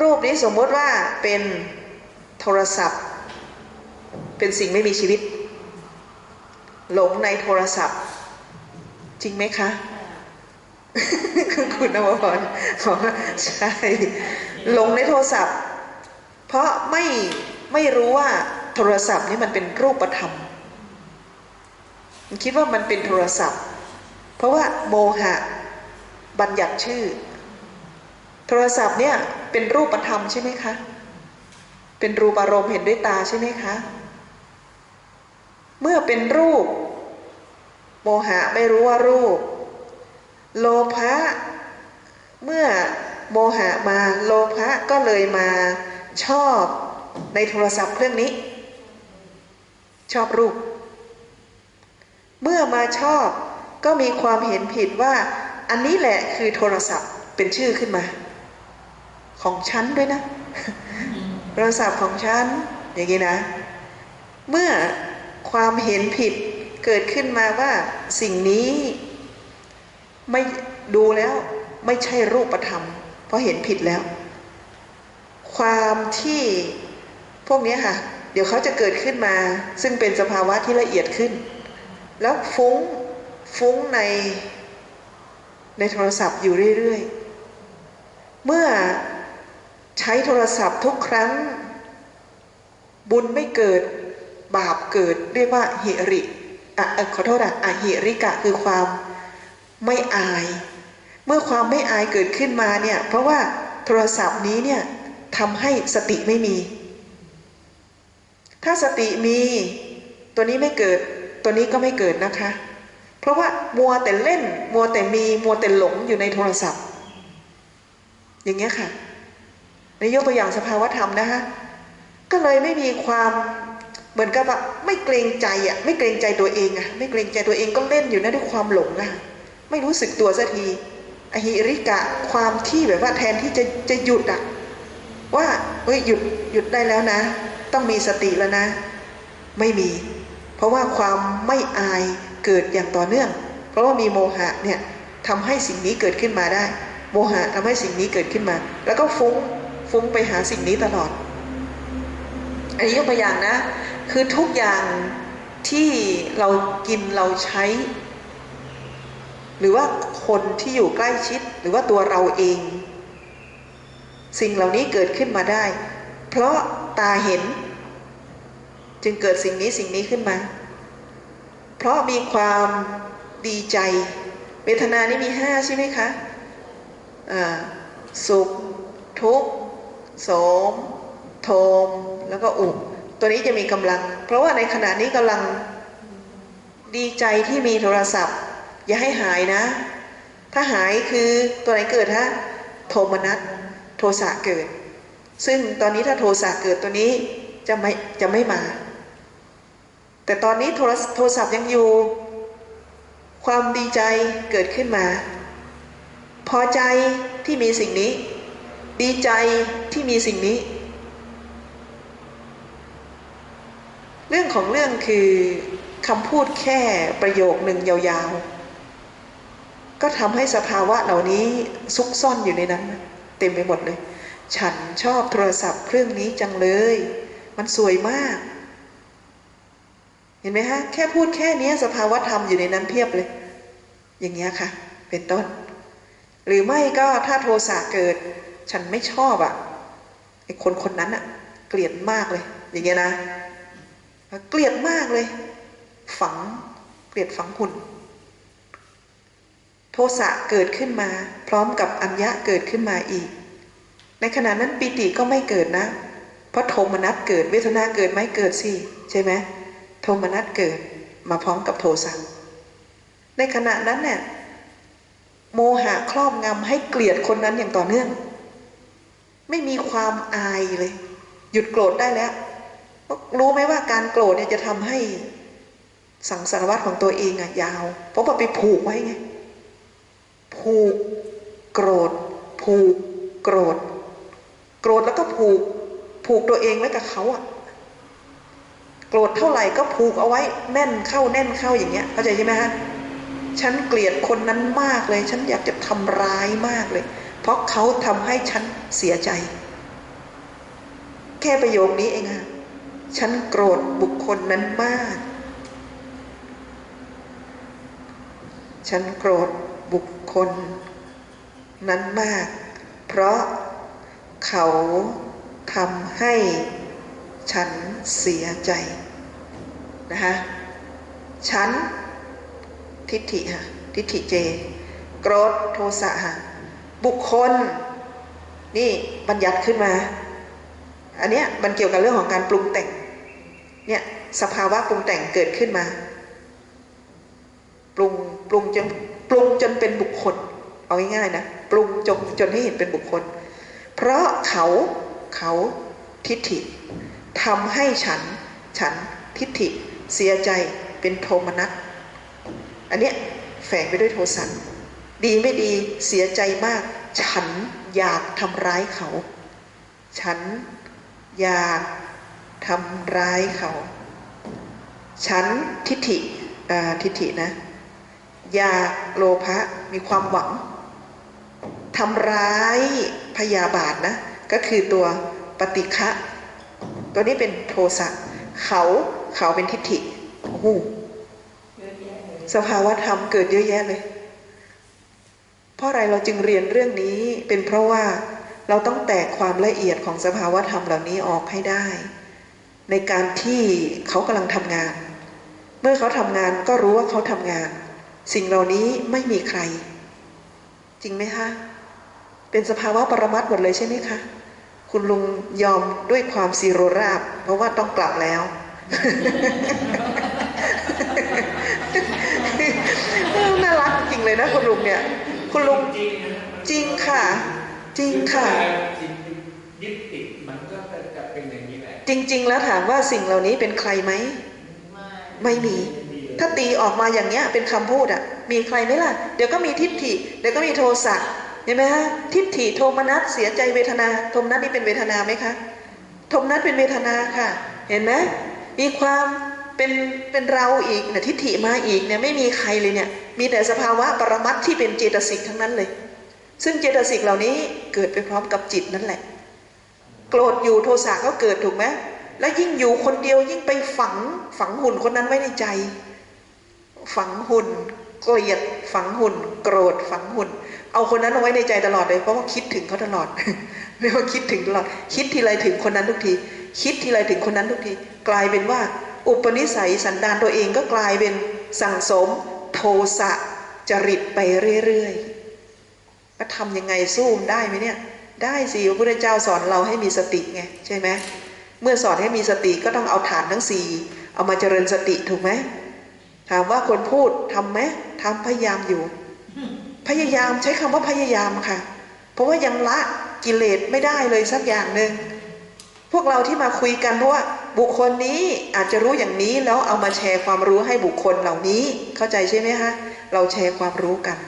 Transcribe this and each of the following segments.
รูปนี้สมมติว่าเป็นโทรศัพท์ เป็นสิ่งไม่มีชีวิต หลงในโทรศัพท์ จริงไหมคะคุณนวพรบอกว่าใช่หลงในโทรศัพท์ เพราะไม่ไม่รู้ว่าโทรศัพท์นี่มันเป็นรูปธรรมคิดว่ามันเป็นโทรศัพท์ เพราะว่าโมหะบัญญัติชื่อ โทรศัพท์เนี่ยเป็นรูปธรรมใช่ไหมคะ เป็นรูปอารมณ์เห็นด้วยตาใช่ไหมคะ เมื่อเป็นรูป โมหะไม่รู้ว่ารูป โลภะเมื่อโมหะมาโลภะก็เลยมาชอบในโทรศัพท์เครื่องนี้ ชอบรูป เมื่อมาชอบก็มีความเห็นผิดว่า อันนี้แหละคือโทรศัพท์เป็นชื่อขึ้นมา ของฉันด้วยนะโทรศัพท์ของฉันอย่างนี้นะ เมื่อความเห็นผิดเกิดขึ้นมาว่าสิ่งนี้ไม่ดูแล้วไม่ใช่รูปธรรม เพราะเห็นผิดแล้ว ความที่พวกนี้ค่ะ เดี๋ยวเขาจะเกิดขึ้นมา ซึ่งเป็นสภาวะที่ละเอียดขึ้น แล้วฟุ้งฟุ้งในในโทรศัพท์อยู่เรื่อย ๆ เมื่อ ใช้โทรศัพท์ทุกครั้ง บุญไม่เกิดบาปเกิดเรียกว่าหิริอะขอโทษอะอหิริกะคือความไม่อาย เมื่อความไม่อายเกิดขึ้นมาเนี่ยเพราะว่าโทรศัพท์นี้เนี่ยทำให้สติไม่มี ถ้าสติมีตัวนี้ไม่เกิดตัวนี้ก็ไม่เกิดนะคะ เพราะว่ามัวแต่เล่น มัวแต่มีมัวแต่หลงอยู่ในโทรศัพท์ อย่างเงี้ยค่ะ ในยกตัวอย่างสภาวธรรมนะคะก็เลยไม่มีความเหมือนกับว่าไม่เกรงใจอะไม่เกรงใจตัวเองอะไม่เกรงใจตัวเองก็เล่นอยู่นะด้วยความหลงอะไม่รู้สึกตัวสักทีอหิริกะความที่แบบว่าแทนที่จะจะหยุดอะว่าเฮ้ยหยุดหยุดได้แล้วนะ ต้องมีสติแล้วนะ ไม่มี เพราะว่าความไม่อายเกิดอย่างต่อเนื่อง เพราะว่ามีโมหะเนี่ยทำให้สิ่งนี้เกิดขึ้นมาได้ โมหะทำให้สิ่งนี้เกิดขึ้นมา แล้วก็ฟุ้ง ฟุ้งไปหาสิ่งนี้ตลอด อันนี้ยกตัวอย่างนะ คือทุกอย่างที่เรากินเราใช้ หรือว่าคนที่อยู่ใกล้ชิดหรือว่าตัวเราเอง สิ่งเหล่านี้เกิดขึ้นมาได้ เพราะตาเห็น จึงเกิดสิ่งนี้สิ่งนี้ขึ้นมา เพราะมีความดีใจเวทนานี่มีห้าใช่ไหมคะอ่าสุข ทุกข์ โสม โทม แล้วก็อุตัวนี้จะมีกำลัง เพราะว่าในขณะนี้กำลังดีใจที่มีโทรศัพท์ อย่าให้หายนะ ถ้าหายคือตัวไหนเกิดฮะโทมนัสโทสะเกิด ซึ่งตอนนี้ถ้าโทสะเกิดตัวนี้จะไม่จะไม่มา แต่ตอนนี้โทรโทรศัพท์ยังอยู่ ความดีใจเกิดขึ้นมา พอใจที่มีสิ่งนี้ ดีใจที่มีสิ่งนี้ เรื่องของเรื่องคือคำพูดแค่ประโยคหนึ่งยาวๆ ก็ทำให้สภาวะเหล่านี้ซุกซ่อนอยู่ในนั้น เต็มไปหมดเลย ฉันชอบโทรศัพท์เครื่องนี้จังเลย มันสวยมาก เห็นไหมฮะ แค่พูดแค่นี้สภาวะธรรมอยู่ในนั้นเพียบเลย อย่างเงี้ยค่ะ เป็นต้น หรือไม่ก็ถ้าโทสะเกิด ฉันไม่ชอบอะ่ะไอ้คนคนนั้นอะ่ะ เกลียดมากเลย อย่างเงี้ยนะเกลียดมากเลย ฝังเกลียดฝังหุ่น โทสะเกิดขึ้นมา พร้อมกับอัญญะเกิดขึ้นมาอีก ในขณะนั้นปิติก็ไม่เกิดนะ เพราะโทมนัสเกิดเวทนาเกิดไหมเกิดสิใช่ไหมโทมนัสเกิดมาพร้อมกับโทสะในขณะนั้นเนี่ยโมหะครอบงำให้เกลียดคนนั้นอย่างต่อเนื่อง ไม่มีความอายเลย หยุดโกรธได้แล้วรู้ไหมว่าการโกรธเนี่ยจะทำให้สังสารวัตรของตัวเองอะยาว เพราะว่าไปผูกไว้ไง ผูกโกรธ ผูกโกรธ โกรธแล้วก็ผูก ผูกตัวเองไว้กับเขาอะโกรธเท่าไหร่ก็ผูกเอาไว้แน่นเข้าแน่นเข้าอย่างเงี้ยเข้าใจใช่ไหมฮะฉันเกลียดคนนั้นมากเลย ฉันอยากจะทำร้ายมากเลย ราะเขาทำให้ฉันเสียใจ แค่ประโยคนี้เองอะฉันโกรธบุคคลนั้นมาก ฉันโกรธบุคคล นั้นมาก เพราะเขาทำให้ฉันเสียใจนะคะฉันทิฏฐิค่ะทิฏฐิเจ โกรธโทสะค่ะ บุคคล นี่บัญญัติขึ้นมา อันเนี้ยมันเกี่ยวกับเรื่องของการปรุงแต่ง เนี่ยสภาวะปรุงแต่งเกิดขึ้นมา ปรุงปรุงจนปรุงจนเป็นบุคคล เอาง่ายๆนะปรุงจนจนให้เห็นเป็นบุคคล เพราะเขาเขาทิฏฐิทำให้ฉัน ฉันทิฏฐิเสียใจเป็นโทมนัสอันเนี้ยแฝงไปด้วยโทสะ ดีไม่ดีเสียใจมาก ฉันอยากทำร้ายเขา ฉันอยากทำร้ายเขา ฉันทิฏฐิทิฏฐินะ อยากโลภะมีความหวังทำร้ายพยาบาทนะ ก็คือตัวปฏิฆะตัวนี้เป็นโทสะเขาเขาเป็นทิฏฐิโอ้โหสภาวะธรรมเกิดเยอะแยะเลย เพราะอะไรเราจึงเรียนเรื่องนี้เป็นเพราะว่าเราต้องแตกความละเอียดของสภาวะธรรมเหล่านี้ออกให้ได้ ในการที่เขากำลังทำงาน เมื่อเขาทำงานก็รู้ว่าเขาทำงาน สิ่งเหล่านี้ไม่มีใคร จริงไหมคะ เป็นสภาวะปรมัตถ์หมดเลยใช่ไหมคะ คุณลุงยอมด้วยความซีโรราบ เพราะว่าต้องกลับแล้ว น่ารักจริงเลยนะคุณลุงเนี่ย คุณลุงจริงนะจริงค่ะ จริงค่ะจิตยึดติดมันก็จะเป็นอย่างนี้แหละจริง ๆ แล้วถามว่าสิ่งเหล่านี้เป็นใครไหมไม่มี ถ้าตีออกมาอย่างเงี้ยเป็นคำพูดอะมีใครไหมล่ะ เดี๋ยวก็มีทิฏฐิ เดี๋ยวก็มีโทสะเห็นไหมฮะทิฏฐิโทมนัสเสียใจเวทนาโทมนัสนี่เป็นเวทนาไหมคะโทมนัสเป็นเวทนาค่ะ เห็นไหมมีความ เป็นเป็นเราอีกเนี่ยทิฏฐิมาอีกเนี่ยไม่มีใครเลยเนี่ยมีแต่สภาวะปรมัตที่เป็นเจตสิกทั้งนั้นเลย ซึ่งเจตสิกเหล่านี้เกิดไปพร้อมกับจิตนั่นแหละ โกรธอยู่โทสะก็เกิดถูกไหมและยิ่งอยู่คนเดียวยิ่งไปฝังฝังหุ่นคนนั้นไว้ในใจ ฝังหุ่นเกลียดฝังหุ่น โกรธฝังหุ่น เอาคนนั้นเอาไว้ในใจตลอดเลย เพราะว่าคิดถึงเขาตลอดเรียกว่าคิดถึงตลอด คิดทีไรถึงคนนั้นทุกที คิดทีไรถึงคนนั้นทุกที กลายเป็นว่า อุปนิสัยสันดานตัวเองก็กลายเป็นสั่งสมโทสะจริตไปเรื่อยๆแล้วทำยังไงสู้มได้ไหมเนี่ย ได้สิพระพุทธเจ้าสอนเราให้มีสติไงใช่ไหมเมื่อสอนให้มีสติก็ต้องเอาฐานทั้งสี่เอามาเจริญสติถูกไหมถามว่าคนพูดทำไหมทำพยายามอยู่ พยายามใช้คำว่าพยายามค่ะ เพราะว่ายังละกิเลสไม่ได้เลยสักอย่างหนึ่งพวกเราที่มาคุยกันเพราะว่า บุคคลนี้อาจจะรู้อย่างนี้แล้วเอามาแชร์ความรู้ให้บุคคลเหล่านี้เข้าใจใช่ไหมคะเราแชร์ความรู้กัน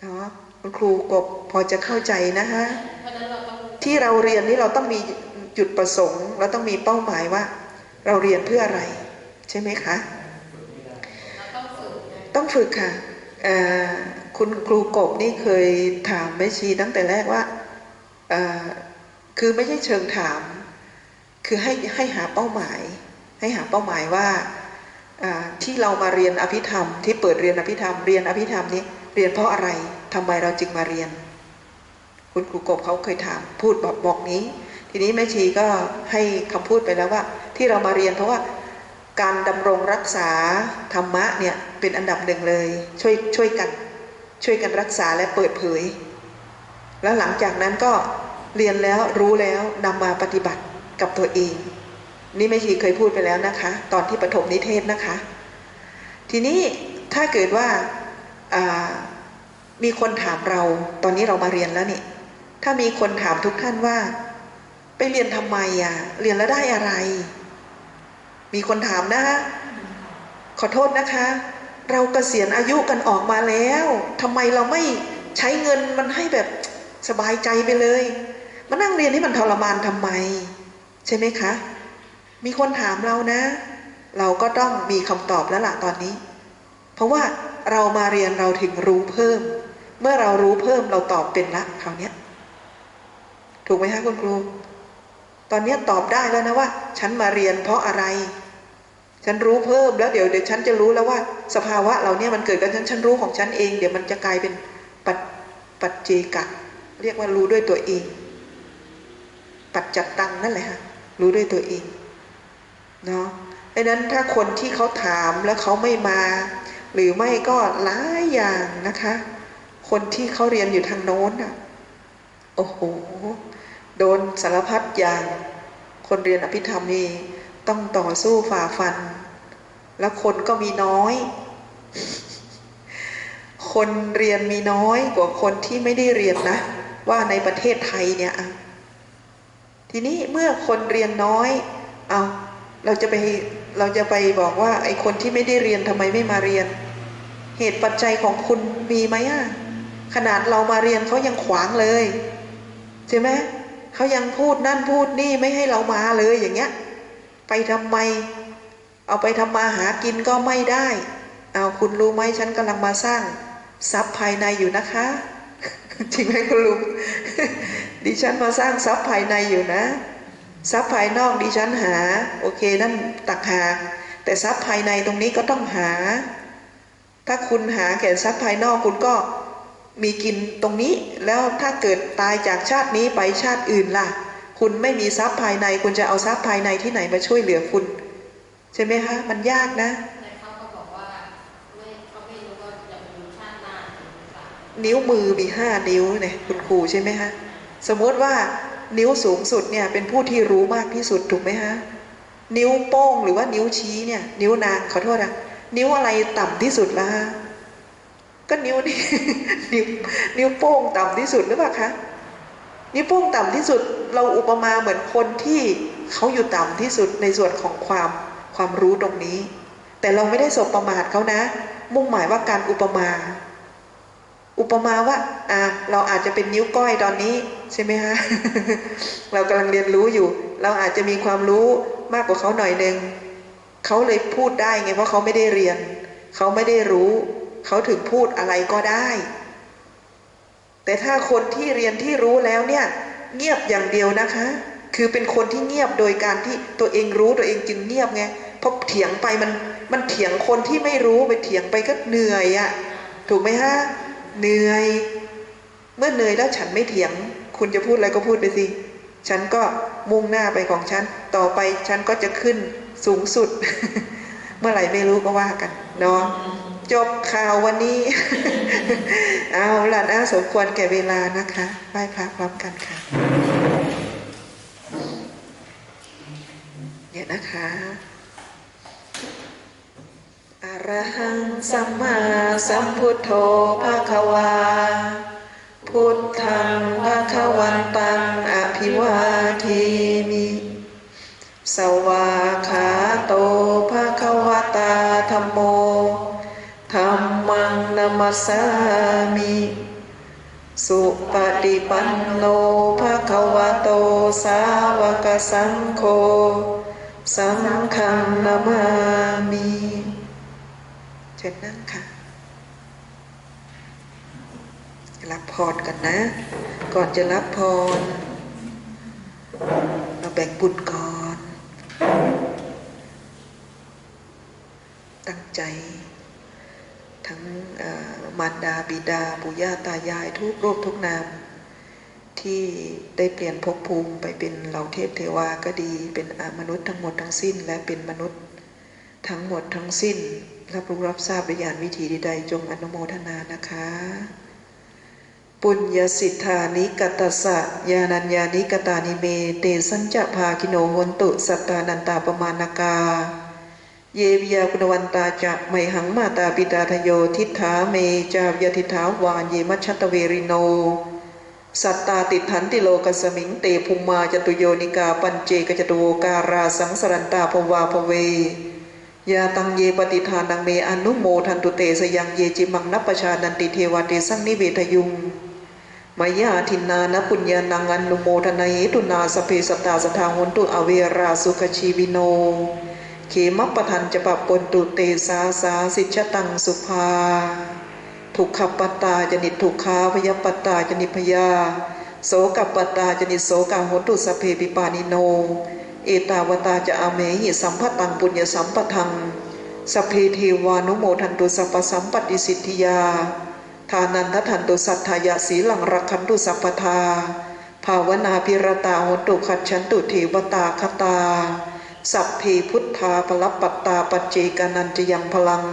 เนาะคุณครูกบพอจะเข้าใจนะคะที่เราเรียนนี้เราต้องมีจุดประสงค์เราต้องมีเป้าหมายว่า เราเรียนเพื่ออะไร ใช่ไหมคะต้องฝึกค่ะคุณครูกบนี่เคยถามแม่ชีตั้งแต่แรกว่าคือไม่ใช่เชิงถาม คือให้ให้หาเป้าหมาย ให้หาเป้าหมายว่าที่เรามาเรียนอภิธรรม ที่เปิดเรียนอภิธรรม เรียนอภิธรรมนี้เรียนเพราะอะไรทำไมเราจึงมาเรียน คุณครูกบเขาเคยถามพูดบอกบอกนี้ ทีนี้แม่ชีก็ให้คำพูดไปแล้วว่า ที่เรามาเรียนเพราะว่าการดำรงรักษาธรรมะเนี่ยเป็นอันดับหนึ่งเลย ช่วยช่วยกันช่วยกันรักษาและเปิดเผย แล้วหลังจากนั้นก็เรียนแล้วรู้แล้วนำมาปฏิบัติ กับตัวเอง นี่แม่ชีเคยพูดไปแล้วนะคะ ตอนที่ปฐมนิเทศนะคะ ทีนี้ถ้าเกิดว่ามีคนถามเราตอนนี้เรามาเรียนแล้วนี่ ถ้ามีคนถามทุกท่านว่า ไปเรียนทำไมอะเรียนแล้วได้อะไร มีคนถามนะคะขอโทษนะคะ เรากเกษียณอายุกันออกมาแล้วทำไมเราไม่ใช้เงินมันให้แบบสบายใจไปเลย มานั่งเรียนให้มันทรมานทำไม ใช่ไหมคะ มีคนถามเรานะ เราก็ต้องมีคำตอบแล้วล่ะตอนนี้ เพราะว่าเรามาเรียนเราถึงรู้เพิ่ม เมื่อเรารู้เพิ่มเราตอบเป็นละคราวนี้ถูกไหมคะคุณครู ตอนนี้ตอบได้แล้วนะว่า ฉันมาเรียนเพราะอะไร ฉันรู้เพิ่มแล้วเดี๋ยวเดี๋ยวฉันจะรู้แล้วว่า สภาวะเราเนี่ยมันเกิดกับฉันฉันรู้ของฉันเอง เดี๋ยวมันจะกลายเป็นปัจปัจเจกะ เรียกว่ารู้ด้วยตัวเอง ปัจจัตตังนั่นแหละฮะ รู้ด้วยตัวเองเนาะดังนั้นถ้าคนที่เขาถามแล้วเขาไม่มา หรือไม่ก็หลายอย่างนะคะ คนที่เขาเรียนอยู่ทางโน้นอะโอ้โหโดนสารพัดอย่าง คนเรียนอภิธรรมนี่ต้องต่อสู้ฝ่าฟัน แล้วคนก็มีน้อย คนเรียนมีน้อยกว่าคนที่ไม่ได้เรียนนะ ว่าในประเทศไทยเนี่ยอะ ทีนี้เมื่อคนเรียนน้อยเอาเราจะไปเราจะไปบอกว่า ไอ้คนที่ไม่ได้เรียนทำไมไม่มาเรียน เหตุปัจจัยของคุณมีไหมอะขนาดเรามาเรียนเขายังขวางเลยใช่ไหมเขายังพูดนั่นพูดนี่ไม่ให้เรามาเลยอย่างเงี้ย ไปทำไม เอาไปทำมาหากินก็ไม่ได้เอาคุณรู้ไหมฉันกำลังมาสร้างทรัพย์ภายในอยู่นะคะจริงไหมคุณลุง ดิฉันมาสร้างทรัพย์ภายในอยู่นะ ทรัพย์ภายนอกดิฉันหา โอเคนั่นตักหากแต่ทรัพย์ภายในตรงนี้ก็ต้องหา ถ้าคุณหาแก่ทรัพย์ภายนอกคุณก็มีกินตรงนี้ แล้วถ้าเกิดตายจากชาตินี้ไปชาติอื่นล่ะ คุณไม่มีทรัพย์ภายใน คุณจะเอาทรัพย์ภายในที่ไหนมาช่วยเหลือคุณ ใช่ไหมคะมันยากนะแต่เขาก็บอกว่าไม่เขาไม่รู้ว่าจะมีชาติหน้าหรือเปล่านิ้วมือมีห้านิ้วเนี่ยคุณครูใช่ไหมฮะ สมมติว่านิ้วสูงสุดเนี่ยเป็นผู้ที่รู้มากที่สุดถูกไหมฮะนิ้วโป้งหรือว่านิ้วชี้เนี่ย นิ้วนางขอโทษนะนิ้วอะไรต่ำที่สุดละก็นิ้วนี่นิ้วนิ้วโป้งต่ำที่สุดหรือเปล่าคะนิ้วโป้งต่ำที่สุด เราอุปมาเหมือนคนที่เขาอยู่ต่ำที่สุดในส่วนของความความรู้ตรงนี้ แต่เราไม่ได้สบประมาทเขานะ มุ่งหมายว่าการอุปมา อุปมาว่าอะเราอาจจะเป็นนิ้วก้อยตอนนี้ ใช่ไหมฮะเรากำลังเรียนรู้อยู่ เราอาจจะมีความรู้มากกว่าเขาหน่อยหนึ่งเขาเลยพูดได้ไงเพราะเขาไม่ได้เรียน เขาไม่ได้รู้เขาถึงพูดอะไรก็ได้ แต่ถ้าคนที่เรียนที่รู้แล้วเนี่ย เงียบอย่างเดียวนะคะ คือเป็นคนที่เงียบโดยการที่ตัวเองรู้ตัวเองจึงเงียบไงเพราะเถียงไปมันมันเถียงคนที่ไม่รู้ไปเถียงไปก็เหนื่อยอะ่ะ ถูกไหมฮะเหนื่อย เมื่อเหนื่อยแล้วฉันไม่เถียง คุณจะพูดอะไรก็พูดไปสิ ฉันก็มุ่งหน้าไปของฉัน ต่อไปฉันก็จะขึ้นสูงสุด เมื่อไหร่ไม่รู้ก็ว่ากันเนาะจบข่าววันนี้ เอาล่ะนะสมควรแก่เวลานะคะไหว้พระพร้อมกันค่ะ เนี่ยนะคะอรหังสัมมาสัมพุทโธภะคะวา พุทธังภะคะวันตังอภิวาเทมิ สวาขาโตภะคะวตาธัมโมธัมมังนัมสสามิ สุปฏิปันโนภะคะวะโตสาวกสังโฆ สังฆังนามามิ เชิญนั่งค่ะ รับพรกันนะ ก่อนจะรับพร เราแบ่งบุญก่อน ตั้งใจ ทั้งมารดาบิดาปู่ย่าตายายทุกโรคทุกนาม ที่ได้เปลี่ยนภพภูมิไปเป็นเหล่าเทพเทวาก็ดี เป็นมนุษย์ทั้งหมดทั้งสิ้น และเป็นมนุษย์ทั้งหมดทั้งสิ้นรับรู้รับทราบวิญญาณวิถีใดๆจงอนุโมทนานะคะ ปุญญสิทธานิกตัสสะยานัญญานิกตานิเม เตสัญจะภาคิโนโหนตุ สัตตานันตาปมานากา เยวิยาคุณวันตาจะไมหังมาตาปิตาทโยทิฏฐาเมจาวยทิฏฐาวานเยมัชตเวริโน สัตตาติทันติโลกสมิงเตภุมมาจตุโยนิกาปัญเจกจตุโวการาสังสรันตาภวาภเวยาตังเยปฏิทานังเมอนุโมทันตุเตสยังเยจิมังนัปชานันติเทวเตสังนิเวทยุง มายาทินนานปุญญานังอนุโมทนาเหตุนาสเพสตตาสทางวนตุอเวราสุขชีวิโน เขมปทันจะปะปนตุเตสาสาสิชตังสุภาทุกขปตตาจนิทุกขาพยปตาจนิพยา โสกปตาจนิโสกาโหตุสเพปิปานิโน เอตาวตาจะอเมหิสัมภตังปุญญสัมปทังสเพเทวานุโมทันตุสัพสัมปติสิทธิยา ทานันททันตุสัทธายะสีหลังรักขันตุสัพพทา ภาวนาพิรตาโหตุขัดฉันตุเทวตาคตา สัพเพพุทธาพลปัตตาปัจเจกานันจยังพลัง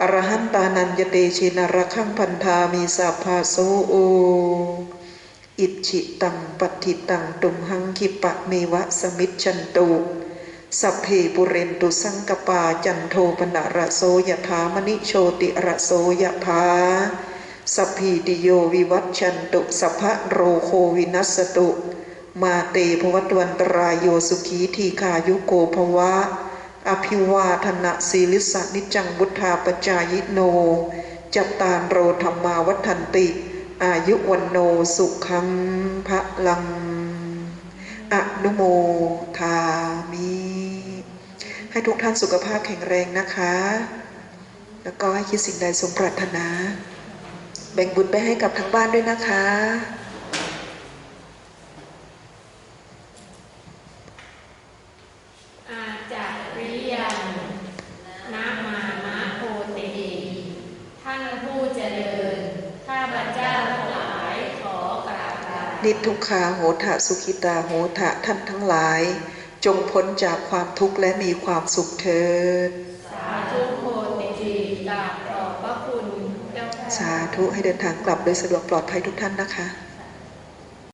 อรหันตานันยเตชินรคังพันธามีสัพพาโซโอ อิจิตังปฏิตังตุมหังคิปะเมวะสมิจฉันตุสัพเพปุเรนตุสังกปาจันโทปนะระโสยถามณิโชติระโสยถา สัพพีติโยวิวัตชันตุสัพพะโรโควินัสตุ มาเตภวัตวันตรายโยสุขีทีคายุโกภวะ อภิวาทนะสีลิสานิจังบุทธาปจายโน จัตตารโรธรรมาวัฏันติ อายุวันโนสุขังพระลัง อนุโมทามิ ให้ทุกท่านสุขภาพแข็งแรงนะคะ แล้วก็ให้คิดสิ่งใดสมปรารถนา แบ่งบุญไปให้กับทั้งบ้านด้วยนะคะ อาจาริยังนามานะโพเตท่านผู้เจริญ ข้าพเจ้าทั้งหลายขอกราบลานิทุกขาโหทะสุขิตาโหทะท่านทั้งหลาย จงพ้นจากความทุกข์และมีความสุขเถิด สาธุโพเตกราบขอบพระคุณเจ้าค่ะ สาธุให้เดินทางกลับโดยสะดวกปลอดภัยทุกท่านนะคะ